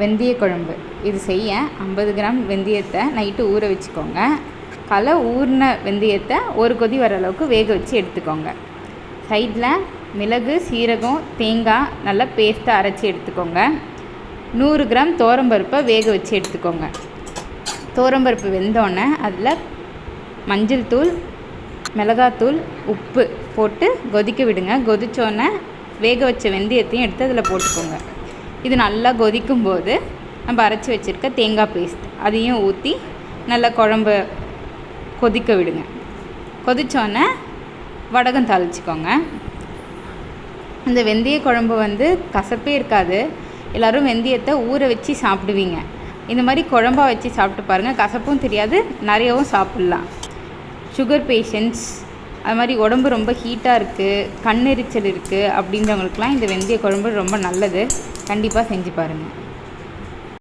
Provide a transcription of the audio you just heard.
வெந்தய குழம்பு. இது செய்ய ஐம்பது கிராம் வெந்தயத்தை நைட்டு ஊற வச்சுக்கோங்க. களை ஊறின வெந்தயத்தை ஒரு கொதி வர அளவுக்கு வேக வச்சு எடுத்துக்கோங்க. சைடில் மிளகு சீரகம் தேங்காய் நல்லா பேஸ்ட்டாக அரைச்சி எடுத்துக்கோங்க. நூறு கிராம் தோரம்பருப்பை வேக வச்சு எடுத்துக்கோங்க. தோரம்பருப்பு வெந்தோடனே அதில் மஞ்சள் தூள் மிளகாத்தூள் உப்பு போட்டு கொதிக்க விடுங்க. கொதித்தோடனே வேக வச்ச வெந்தயத்தையும் எடுத்து அதில் போட்டுக்கோங்க. இது நல்லா கொதிக்கும்போது நம்ம அரைச்சி வச்சுருக்க தேங்காய் பேஸ்ட் அதையும் ஊற்றி நல்லா குழம்பு கொதிக்க விடுங்க. கொதித்தோன்னே வடகம் தாளிச்சிக்கோங்க. இந்த வெந்தய குழம்பு வந்து கசப்பே இருக்காது. எல்லோரும் வெந்தயத்தை ஊற வச்சு சாப்பிடுவீங்க. இந்த மாதிரி குழம்பா வச்சு சாப்பிட்டு பாருங்கள் கசப்பும் தெரியாது நிறையவும் சாப்பிட்லாம். சுகர் பேஷண்ட்ஸ் அது மாதிரி உடம்பு ரொம்ப ஹீட்டாக இருக்குது கண்ணெரிச்சல் இருக்குது அப்படின்றவங்களுக்குலாம் இந்த வெந்தய குழம்பு ரொம்ப நல்லது. கண்டிப்பாக செஞ்சு பாருங்கள்